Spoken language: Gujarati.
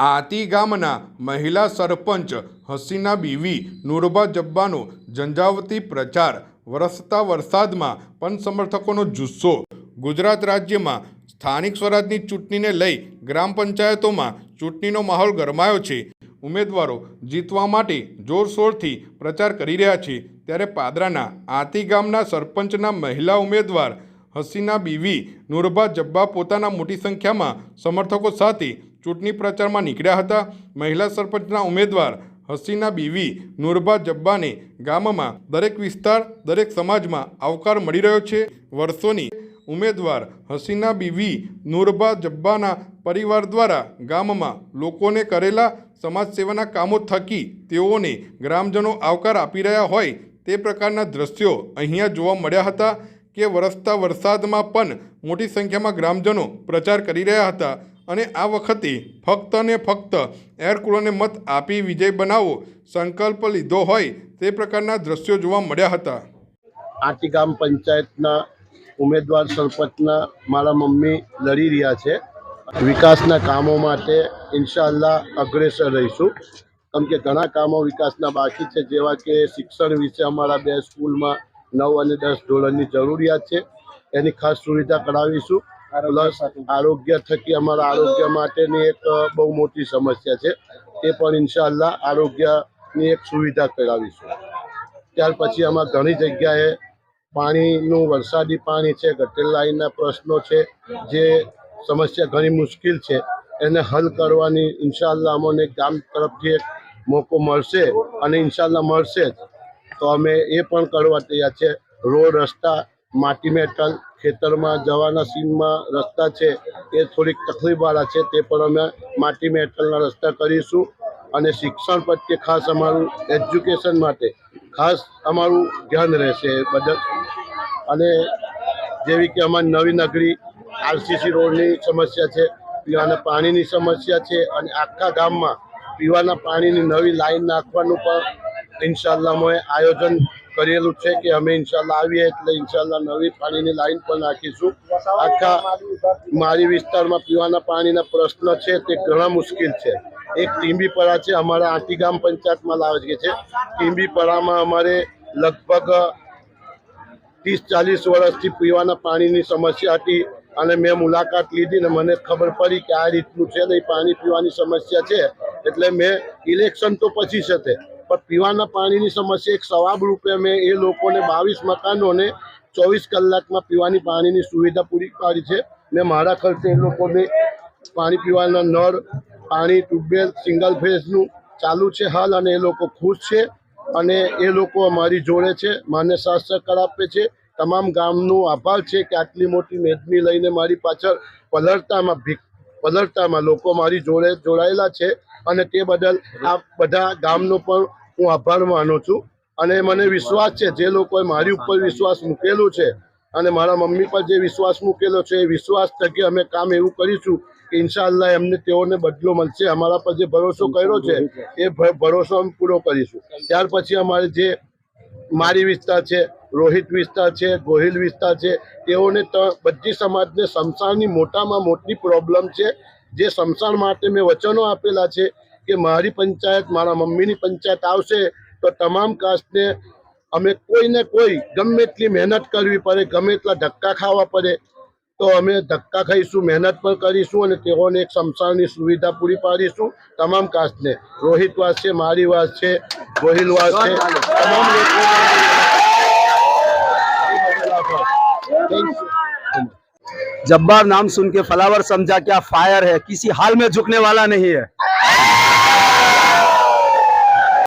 આતી ગામના મહિલા સરપંચ હસીના બીવી નુરબા જબ્બાનો ઝંઝાવતી પ્રચાર વરસતા વરસાદમાં પણ સમર્થકોનો જુસ્સો. ગુજરાત રાજ્યમાં સ્થાનિક સ્વરાજની ચૂંટણીને લઈ ગ્રામ પંચાયતોમાં ચૂંટણીનો માહોલ ગરમાયો છે. ઉમેદવારો જીતવા માટે જોરશોરથી પ્રચાર કરી રહ્યા છે. ત્યારે પાદરાના આતી ગામના સરપંચના મહિલા ઉમેદવાર હસીના બીવી નુરબા જબ્બા પોતાના મોટી સંખ્યામાં સમર્થકો સાથે ચૂંટણી પ્રચારમાં નીકળ્યા હતા. મહિલા સરપંચના ઉમેદવાર હસીના બીવી નુરબા જબ્બાને ગામમાં દરેક વિસ્તાર, દરેક સમાજમાં આવકાર મળી રહ્યો છે. વર્ષોની ઉમેદવાર હસીના બીવી નુરબા જબ્બાના પરિવાર દ્વારા ગામમાં લોકોને કરેલા સમાજ સેવાના કામો થકી તેઓને ગ્રામજનો આવકાર આપી રહ્યા હોય તે પ્રકારના દ્રશ્યો અહીંયા જોવા મળ્યા હતા કે વરસતા વરસાદમાં પણ મોટી સંખ્યામાં ગ્રામજનો પ્રચાર કરી રહ્યા હતા. અને આ વખતે ફક્ત ને ફક્ત એરકુલરને મત આપી વિજય બનાવવો સંકલ્પ લીધો હોય તે પ્રકારના દ્રશ્યો જોવા મળ્યા હતા. આટી ગામ પંચાયતના ઉમેદવાર સરપંચના મારા મમ્મી લડી રહ્યા છે. વિકાસના કામો માટે ઇન્શાઅલ્લાહ અગ્રેસર રહીશું. કેમ કે ઘણા કામો વિકાસના બાકી છે, જેવા કે શિક્ષણ વિશે અમારા બે સ્કૂલમાં નવ અને દસ ધોરણની જરૂરિયાત છે. એની ખાસ સુવિધા કરાવીશું પ્લસ આરોગ્ય થકી અમારા આરોગ્ય માટેની એક બહુ મોટી સમસ્યા છે. તે પણ ઇન્શાઅલ્લાહ આરોગ્યની એક સુવિધા કરાવીશું. ત્યાર પછી આમાં ઘણી જગ્યાએ પાણીનું વરસાદી પાણી છે ગટર લાઈનના પ્રશ્નો છે જે સમસ્યા ઘણી મુશ્કેલ છે. એને હલ કરવાની ઇન્શાઅલ્લાહ અમને ગામ તરફથી એક મોકો મળશે અને ઇન્શાઅલ્લાહ મળશે જ. તો અમે એ પણ કરવા તૈયાર છે. રોડ રસ્તા માટી મેટલ ખેતરમાં જવાના સીમમાં રસ્તા છે, એ થોડીક તકલીફવાળા છે, તે પણ અમે માટી મેટલના રસ્તા કરીશું. અને શિક્ષણ પ્રત્યે ખાસ અમારું એજ્યુકેશન માટે ખાસ અમારું ધ્યાન રહેશે એ અને જેવી કે અમારી નવી નગરી આરસીસી રોડની સમસ્યા છે, પીવાના પાણીની સમસ્યા છે અને આખા ગામમાં પીવાના પાણીની નવી લાઈન નાખવાનું પણ ઇન્શાલ્લાહ આયોજન કરેલું છે કે અમે ઇન્શાલ્લાહ આવીએ એટલે ઇન્શાલ્લાહ નવી પાણીની લાઈન પણ નાખીશું. આખા મારી વિસ્તારમાં પીવાના પાણીના પ્રશ્ન છે તે ઘણા મુશ્કેલ છે. એક ટીંબીપરા છે, અમારા આંટી ગામ પંચાયતમાં લાવે છે ટીંબીપરામાં અમારે લગભગ ત્રીસ ચાલીસ વર્ષથી પીવાના પાણીની સમસ્યા હતી અને મેં મુલાકાત લીધી ને મને ખબર પડી કે આ રીતનું છે ને પાણી પીવાની સમસ્યા છે. એટલે મેં ઇલેક્શન તો પછી છે પણ પીવાના પાણીની સમસ્યા એક સવાબ રૂપે મેં એ લોકોને બાવીસ મકાનોને ચોવીસ કલાકમાં પીવાની પાણીની સુવિધા પૂરી પાડી છે. મેં મારા ખર્ચે એ લોકોને પાણી પીવાના નળ, પાણી, ટ્યુબવેલ, સિંગલ ફેઝનું ચાલુ છે હાલ અને એ લોકો ખુશ છે અને એ લોકો અમારી જોડે છે મને સાથ આપે છે. તમામ ગામનો આભાર છે કે આટલી મોટી મેદની લઈને મારી પાછળ પલળતામાં ભીખ, પલળતામાં લોકો મારી જોડે જોડાયેલા છે અને તે બદલ આ બધા ગામનો પણ હું આભાર માનું છું. અને મને વિશ્વાસ છે, જે લોકોએ મારી ઉપર વિશ્વાસ મૂકેલો છે અને મારા મમ્મી પર જે વિશ્વાસ મૂકેલો છે, એ વિશ્વાસ થકી અમે કામ એવું કરીશું કે ઇન્શાઅલ્લાહ એમને તેઓને બદલો મળશે. અમારા પર જે ભરોસો કર્યો છે, એ ભરોસો અમે પૂરો કરીશું. ત્યાર પછી અમારે જે મારી વિસ્તાર છે, રોહિત વિસ્તાર છે, ગોહિલ વિસ્તાર છે, તેઓને બધી સમાજને સમસાણની મોટામાં મોટી પ્રોબ્લેમ છે. જે સમસાણ માટે મેં વચનો આપેલા છે કે મારી પંચાયત મારા મમ્મીની પંચાયત આવશે તો તમામ કાસ્ટને અમે કોઈને કોઈ ગમે એટલી મહેનત કરવી પડે ગમે એટલા ધક્કા ખાવા પડે તો અમે ધક્કા ખાઈશું મહેનત પણ કરીશું અને તેઓને એક સમસાણની સુવિધા પૂરી પાડીશું તમામ કાસ્ટને રોહિતવાસ છે મારીવાસ છે ગોહિલવાસ છે તમામ લોકો जब्बार नाम सुन के फ्लावर समझा क्या फायर है किसी हाल में झुकने वाला नहीं है